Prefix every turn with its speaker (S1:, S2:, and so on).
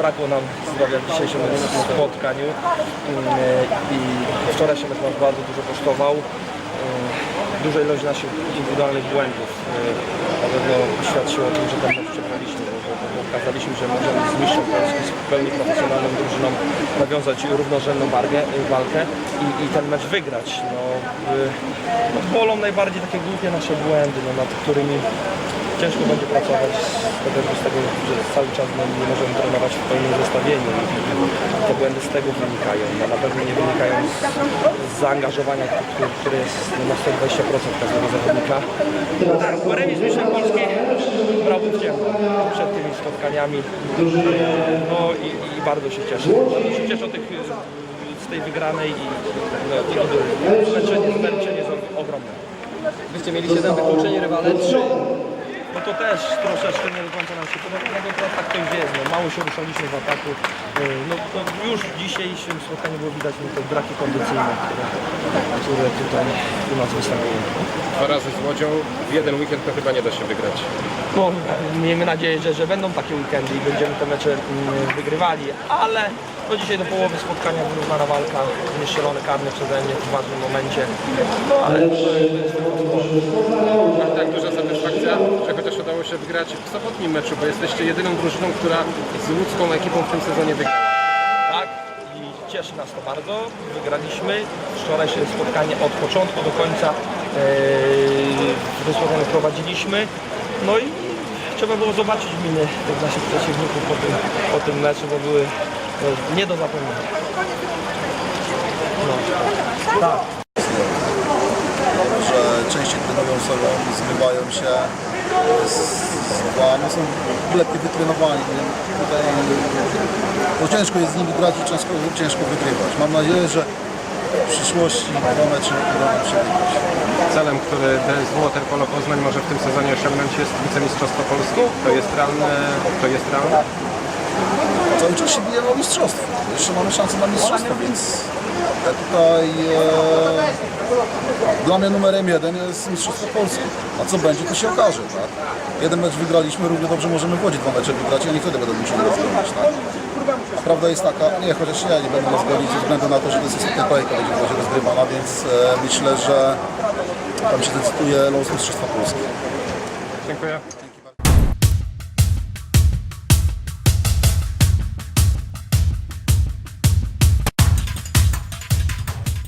S1: zabrakło nam zdrowia w dzisiejszym spotkaniu Mm, i wczorajszy mecz bardzo dużo kosztował. Mm, Duża ilość naszych indywidualnych błędów y, na pewno świadczyło o tym, że ten mecz przegraliśmy, pokazaliśmy, że możemy z mistrzem Polski, z pełni profesjonalną drużyną nawiązać równorzędną walkę, y, walkę i, i ten mecz wygrać. No, y, no, bolą najbardziej takie głupie nasze błędy, no, nad którymi ciężko będzie pracować chociażby z tego, że cały czas no, nie możemy trenować w pełnym zestawieniu te błędy z tego wynikają. No, na pewno nie wynikają z, zaangażowania, które, jest no, na 120% każdego zawodnika. Tak, remis mistrzem Polski ciemno przed tymi spotkaniami. No i, i bardzo się cieszę. Bardzo się cieszę tych, z tej wygranej i no, zmęczenie, zmęczenie jest ogromne.
S2: Byście mieli 7 wykluczeń, rywale 3.
S1: No to też troszeczkę nie do końca nam się podoba, no to teraz tak to już jest, no, mało się ruszaliśmy w ataku, Yy, no to już w dzisiejszym spotkaniu było widać no, te braki kondycyjne, które, które tutaj u nas występują.
S3: Dwa razy z Łodzią, w jeden weekend to chyba nie da się wygrać.
S1: No, miejmy nadzieję, że, że będą takie weekendy i będziemy te mecze mm, wygrywali, ale no dzisiaj do połowy spotkania wyrównana walka, niestrzelony karny przeze mnie w ważnym momencie, no ale to jest
S3: A tak duża że chociaż udało się wygrać w sobotnim meczu, bo jesteście jedyną drużyną, która z łódzką ekipą w tym sezonie wygrała.
S1: Tak, i cieszy nas to bardzo. Wygraliśmy wczorajsze spotkanie od początku do końca. Yy, prowadziliśmy. No i trzeba było zobaczyć miny tych naszych przeciwników po tym, po tym meczu, bo były no, nie do zapomnienia. No. Tak.
S4: że częściej trenują sobą, zmywają się, no są lepiej wytrenowani. Tutaj no ciężko jest z nimi grać i ciężko, ciężko wygrywać. Mam nadzieję, że w przyszłości dwa mecze uda nam się wygrać.
S3: Celem, który DSW Waterpolo Poznań może w tym sezonie osiągnąć jest wicemistrzostwo Polski. To jest realne, to jest realne.
S4: Cały czas się bijemy o mistrzostwo. Jeszcze mamy szansę na mistrzostwo, więc ja tutaj e, dla mnie numerem jeden jest mistrzostwo Polski. A co będzie, to się okaże. Tak? Jeden mecz wygraliśmy, równie dobrze możemy w Łodzi dwa mecze wygrać i oni wtedy będą musieli rozgrać. Tak? A prawda jest taka, nie, chociaż ja nie będę rozgranić ze względu na to, że to jest ostatnia kolejka będzie w Łodzi rozgrywana, więc e, myślę, że tam się decyduje los mistrzostwa Polski.
S3: Dziękuję.